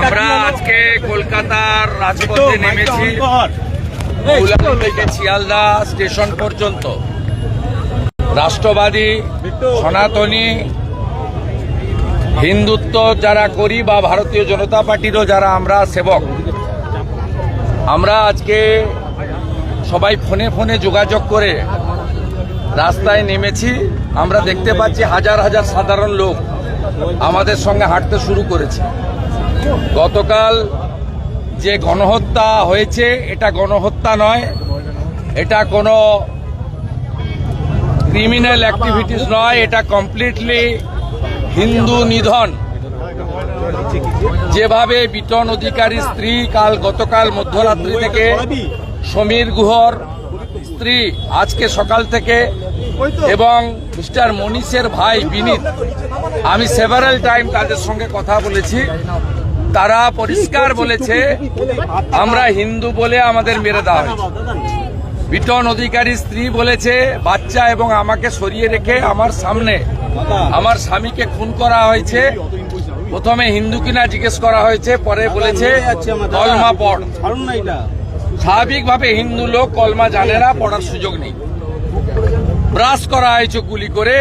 আমরা আজকে কলকাতার রাজপথে নেমেছি। উলান থেকে শিয়ালদা স্টেশন পর্যন্ত। রাষ্ট্রবাদী সনাতনী হিন্দুত্ব যারা করি বা ভারতীয় জনতা পার্টিরও যারা আমরা সেবক আমরা আজকে সবাই ফোনে ফোনে যোগাযোগ করে রাস্তায় নেমেছি। আমরা দেখতে পাচ্ছি হাজার হাজার সাধারণ লোক আমাদের সঙ্গে হাঁটতে শুরু করেছে। গতকাল যে গণহত্যা হয়েছে, এটা গণহত্যা নয়। এটা কোনো ক্রিমিনাল অ্যাক্টিভিটিস নয়, এটা কমপ্লিটলি হিন্দু নিধন। যেভাবে বিটন অধিকারী স্ত্রী কাল গতকাল মধ্যরাত্রি থেকে সমীর গুহর স্ত্রী আজকে সকাল থেকে এবং মিস্টার মনীষের ভাই বিনীত, আমি সেভারাল টাইম তাদের সঙ্গে কথা বলেছি। তারা পরিষ্কার বলেছে, আমরা হিন্দু বলে আমাদের মেরে দেওয়া হয়েছে। বিটন অধিকারী স্ত্রী বলেছে, বাচ্চা এবং আমাকে সরিয়ে রেখে আমার সামনে আমার স্বামীকে খুন করা হয়েছে। প্রথমে হিন্দু কিনা জিজ্ঞেস করা হয়েছে, পরে বলেছে, কলমা পড়। স্বাভাবিকভাবে হিন্দু লোক কলমা জানে না, পড়ার সুযোগ নেই। ব্রাশ করা হয়েছে গুলি করে।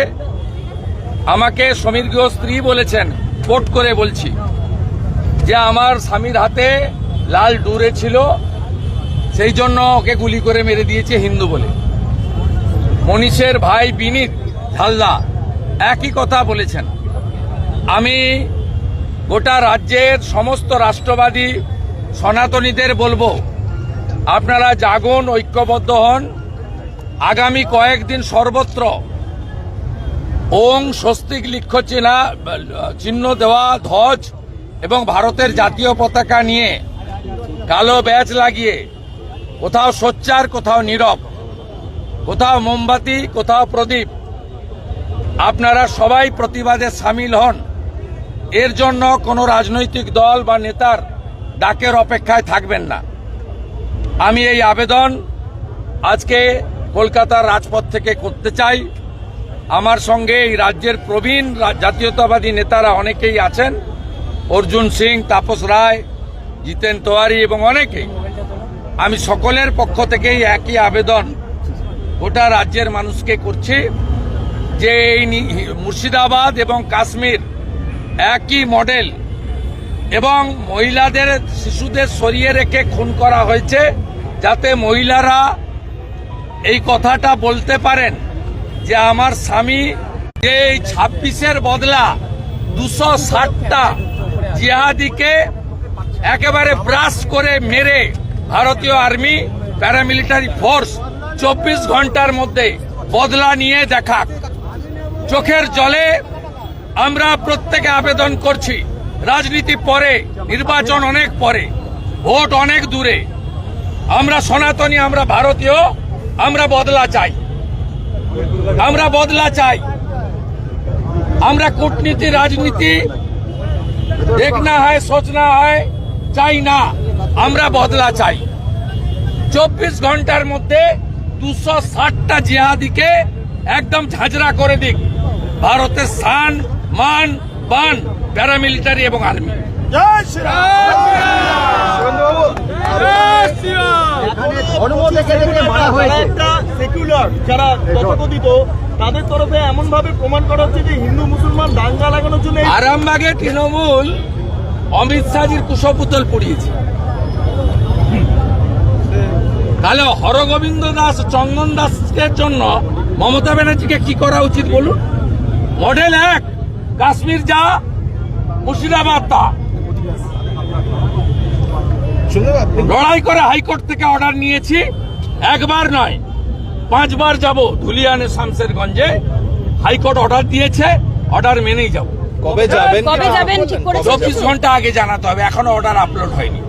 আমাকে সমীর স্ত্রী বলেছেন, কোট করে বলছি। যে আমার স্বামীর হাতে লাল ডুরে ছিল, সেই জন্য ওকে গুলি করে মেরে দিয়েছে হিন্দু বলে। মনীষের ভাই বিনীত ঝালদা একই কথা বলেছেন। আমি গোটা রাজ্যের সমস্ত রাষ্ট্রবাদী সনাতনীদের বলব, আপনারা জাগুন, ঐক্যবদ্ধ হন। আগামী কয়েকদিন সর্বত্র ওং স্বস্তিক চিহ্না, চিহ্ন দেওয়া, ধ্বজ এবং ভারতের জাতীয় পতাকা নিয়ে কালো ব্যাচ লাগিয়ে কোথাও সোচ্চার, কোথাও নীরব, কোথাও মোমবাতি, কোথাও প্রদীপ, আপনারা সবাই প্রতিবাদে সামিল হন। এর জন্য কোনো রাজনৈতিক দল বা নেতার ডাকের অপেক্ষায় থাকবেন না। আমি এই আবেদন আজকে কলকাতার রাজপথ থেকে করতে চাই। আমার সঙ্গে এই রাজ্যের প্রবীণ জাতীয়তাবাদী নেতারা অনেকেই আছেন। অর্জুন সিং, তাপস রায়, জিতেন তোয়ারি এবং অনেকেই। আমি সকলের পক্ষ থেকেই একই আবেদন গোটা রাজ্যের মানুষকে করছি যে এই মুর্শিদাবাদ এবং কাশ্মীর একই মডেল এবং মহিলাদের, শিশুদের সরিয়ে রেখে খুন করা হয়েছে যাতে মহিলারা এই কথাটা বলতে পারেন যে আমার স্বামী যে এই ছাব্বিশের বদলা দুশো ষাটটা জিহাদিকে একেবারে ব্রাশ করে মেরে ভারতীয় আর্মি প্যারামিলিটারি ফোর্স চব্বিশ ঘণ্টার মধ্যে বদলা নিয়ে দেখাক। চোখের জলে আমরা প্রত্যেকে আবেদন করছি, রাজনীতি পরে, নির্বাচন অনেক পরে, ভোট অনেক দূরে। আমরা সনাতনী, আমরা ভারতীয়, আমরা বদলা চাই। আমরা বদলা চাই। আমরা কূটনীতি, রাজনীতি দেখনা হয় সোচনা হয় চাই না আমরা বদলা চাই চব্বিশ ঘণ্টার মধ্যে দুশো ষাটটা জিহাদিকে একদম ঝাঁঝরা করে দিক ভারতের সান মান বান প্যারামিলিটারি এবং আর্মি যারা তথাকথিত তাদের তরফে এমন ভাবে প্রমাণ করা হচ্ছে যে হিন্দু মুসলমান দাঙ্গা লাগানোর জন্য আরামবাগে তৃণমূল অমিত শাহজির কুশপুতল পড়িয়েছে। তাহলে হরগোবিন্দ দাস চন্দন দাসের জন্য মমতা ব্যানার্জিকে কি করা উচিত বলুন? মডেল এক কাশ্মীর যা মুর্শিদাবাদ তা। লড়াই করে হাইকোর্ট থেকে অর্ডার নিয়েছি একবার নয়। পাঁচবার যাব ধুলিয়ানে শামসেরগঞ্জে। হাইকোর্ট অর্ডার দিয়েছে অর্ডার মেনেই যাব। কবে যাবেন? কবে যাবেন? ঠিক করেছেন চব্বিশ ঘণ্টা আগে জানাতে হবে এখনও অর্ডার আপলোড হয়নি।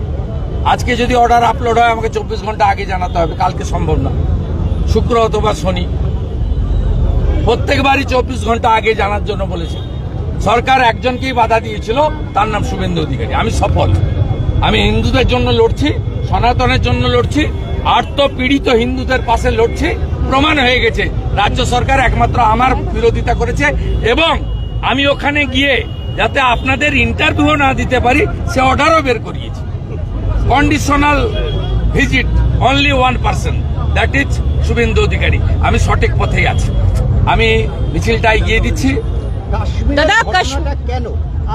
আজকে যদি অর্ডার আপলোড হয় আমাকে চব্বিশ ঘণ্টা আগে জানাতে হবে কালকে সম্ভব না। শুক্র অথবা শনি। প্রত্যেকবারই চব্বিশ ঘণ্টা আগে জানার জন্য বলেছে। সরকার একজনকেই বাধা দিয়েছিল তার নাম শুভেন্দু অধিকারী। আমি সফল। আমি হিন্দুদের জন্য লড়ছি সনাতনের জন্য লড়ছি আর্ত পীড়িত হিন্দুদের পাশে লড়ছি প্রমাণ হয়ে গেছে। রাজ্য সরকার একমাত্র আমার বিরোধিতা করেছে এবং আমি ওখানে গিয়ে যাতে আপনাদের ইন্টারভিউ না দিতে পারি সে অর্ডারও বের করিয়েছি। Conditional visit only one person that is Suvendu Adhikari. আমি সঠিক পথেই আছি। আমি মিছিলটা এগিয়ে দিচ্ছি। দাদা, কেন?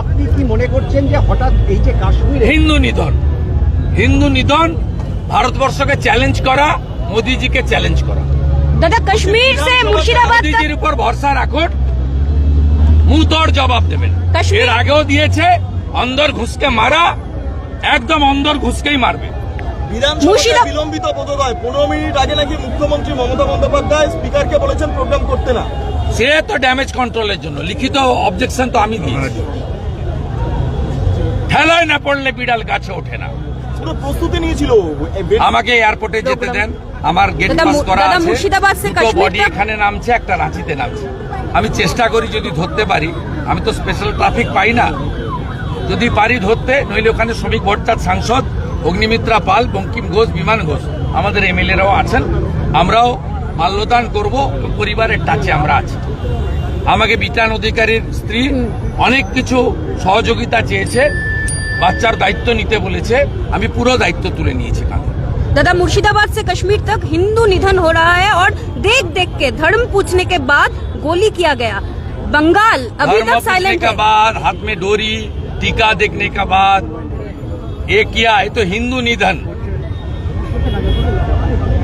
আপনি কি মনে করছেন যে হঠাৎ এই যে কাশ্মীরে হিন্দু নিধন। হিন্দু নিধন ভারতবর্ষকে চ্যালেঞ্জ করা মোদিজিকে চ্যালেঞ্জ করা। দাদা কাশ্মীর সে মুর্শিদাবাদ মোদিজির উপর ভরসা রাখো রাখুন মুতর জবাব দেবেন। এর আগেও দিয়েছে অন্দর ঘুষকে মারা একদম অন্দর ঘুষকেই মারবে। বিধানসভা বিলম্বিত পদোদয় পনেরো মিনিট আগে নাকি মুখ্যমন্ত্রী মমতা বন্দ্যোপাধ্যায় স্পিকারকে বলেছেন প্রোগ্রাম করতে না। সে তো ড্যামেজ কন্ট্রোলের জন্য। লিখিত অবজেকশন তো আমি হ্যাঁ, দিয়েছি। ঠেলায় না পড়লে বিড়াল গাছে ওঠে না। পুরো প্রস্তুতি নিয়েছিল। আমাকে এয়ারপোর্টে যেতে দেন। আমার গেট পাস করা আছে। মুর্শিদাবাদ সে বডি এখানে নামছে একটা রাঁচিতে নামছে। আমি চেষ্টা করি যদি ধরতে পারি। আমি তো স্পেশাল ট্রাফিক পাই না। যদি পারি ধরতে নইলে ওখানে শ্রমিক ভট্টার সাংসদ অগ্নিমিত্রা পাল বঙ্কিম ঘোষ বিমান ঘোষ আমাদের এমএলএরাও আছেন। আমরাও মাল্যদান করব পরিবারের টাচে আমরা আছি। আমাকে বিটান অধিকারীর স্ত্রী অনেক কিছু সহযোগিতা চেয়েছে। বাচ্চার দায়িত্ব নিতে বলেছে আমি পুরো দায়িত্ব তুলে নিয়েছি কাঁধে दादा मुर्शिदाबाद से कश्मीर तक हिंदू निधन हो रहा है और देख देख के धर्म पूछने के बाद गोली किया गया बंगाल अभी धर्म तक पूछने साइलेंट के है बाद हाथ में डोरी टीका देखने के बाद ये किया ये तो हिंदू निधन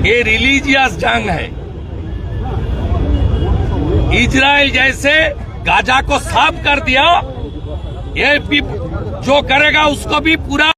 ये रिलीजियस जंग है इजराइल जैसे गाजा को साफ कर दिया ये भी जो करेगा उसको भी पूरा